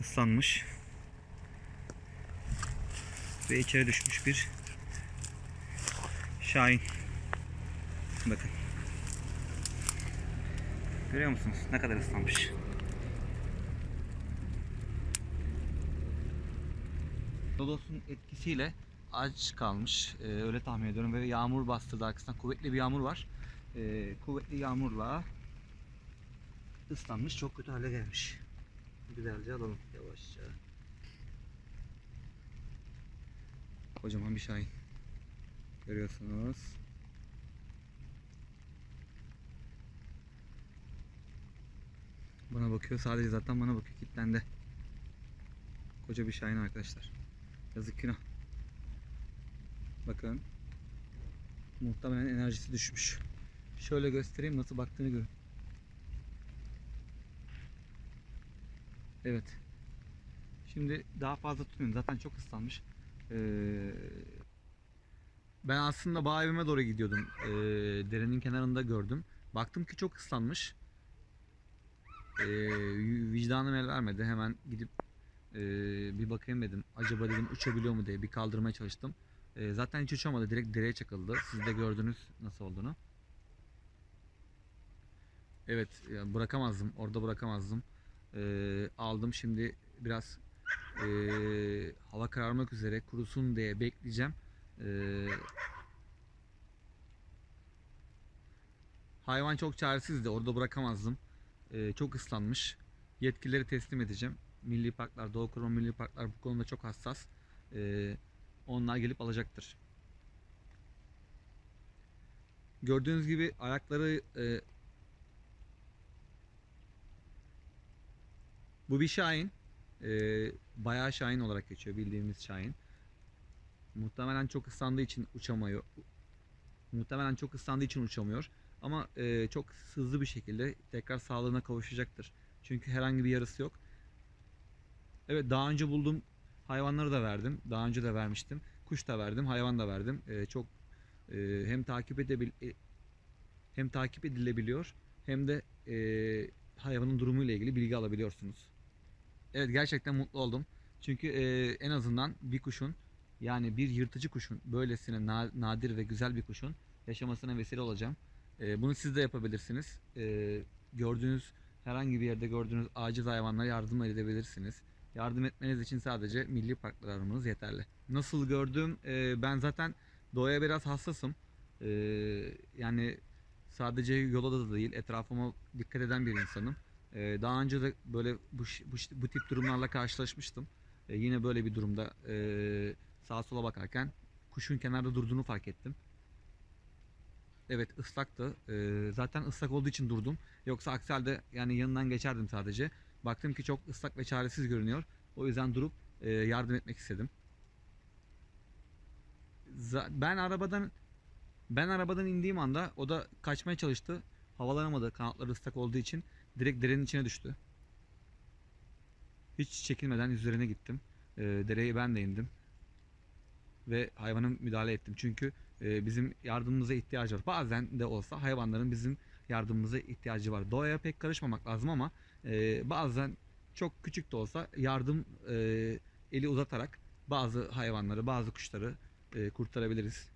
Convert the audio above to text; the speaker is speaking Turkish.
ıslanmış. Ve içeri düşmüş bir şahin. Bakın. Görüyor musunuz? Ne kadar ıslanmış. Lodos'un etkisiyle aç kalmış. Ee, öyle tahmin ediyorum. Ve yağmur bastırdı arkasından. Kuvvetli bir yağmur var. Ee, kuvvetli yağmurla ıslanmış. Çok kötü hale gelmiş. Güzelce alalım yavaşça. Kocaman bir şahin. Görüyorsunuz. Bana bakıyor. Sadece zaten bana bakıyor. Kitlendi. Koca bir şahin arkadaşlar. Yazık günah. Bakın. Muhtemelen enerjisi düşmüş. Şöyle göstereyim nasıl baktığını görün. Evet. Şimdi daha fazla tutmayayım. Zaten çok ıslanmış. Ee, ben aslında bağ evime doğru gidiyordum. Ee, derenin kenarında gördüm. Baktım ki çok ıslanmış. Ee, vicdanım el vermedi. Hemen gidip ee, bir bakayım dedim. Acaba dedim uçabiliyor mu diye bir kaldırmaya çalıştım. Ee, zaten hiç uçamadı. Direkt dereye çakıldı. Siz de gördünüz nasıl olduğunu. Evet bırakamazdım. Orada bırakamazdım. Ee, aldım şimdi biraz ee, hava kararmak üzere kurusun diye bekleyeceğim. Ee, hayvan çok çaresizdi. Orada bırakamazdım. Ee, çok ıslanmış. Yetkilileri teslim edeceğim. Milli parklar, Doğu Koruma Milli Parklar bu konuda çok hassas. Ee, onlar gelip alacaktır. Gördüğünüz gibi ayakları e, bu bir şahin. E, bayağı şahin olarak geçiyor bildiğimiz şahin. Muhtemelen çok ıslandığı için uçamıyor. Muhtemelen çok ıslandığı için uçamıyor. Ama e, çok hızlı bir şekilde tekrar sağlığına kavuşacaktır. Çünkü herhangi bir yarısı yok. Evet daha önce bulduğum hayvanları da verdim. Daha önce de vermiştim. Kuş da verdim, hayvan da verdim. Ee, çok e, hem takip edebil e, hem takip edilebiliyor hem de e, hayvanın durumuyla ilgili bilgi alabiliyorsunuz. Evet gerçekten mutlu oldum. Çünkü e, en azından bir kuşun yani bir yırtıcı kuşun böylesine na- nadir ve güzel bir kuşun yaşamasına vesile olacağım. E, bunu siz de yapabilirsiniz. E, gördüğünüz herhangi bir yerde gördüğünüz aciz hayvanlara yardım edebilirsiniz. Yardım etmeniz için sadece milli parklar aramanız yeterli. Nasıl gördüm? Ee, ben zaten doğaya biraz hassasım. Ee, yani sadece yola da değil, etrafıma dikkat eden bir insanım. Ee, daha önce de böyle bu, bu, bu tip durumlarla karşılaşmıştım. Ee, yine böyle bir durumda ee, sağa sola bakarken kuşun kenarda durduğunu fark ettim. Evet ıslaktı. Zaten ıslak olduğu için durdum. Yoksa aksi yani yanından geçerdim sadece. Baktım ki çok ıslak ve çaresiz görünüyor. O yüzden durup yardım etmek istedim. Ben arabadan ben arabadan indiğim anda o da kaçmaya çalıştı. Havalanamadı kanatları ıslak olduğu için. Direkt derenin içine düştü. Hiç çekilmeden üzerine gittim. E, dereye ben de indim. Ve hayvana müdahale ettim. Çünkü e, bizim yardımımıza ihtiyacı var. Bazen de olsa hayvanların bizim yardımımıza ihtiyacı var. Doğaya pek karışmamak lazım ama e, bazen çok küçük de olsa yardım e, eli uzatarak bazı hayvanları, bazı kuşları e, kurtarabiliriz.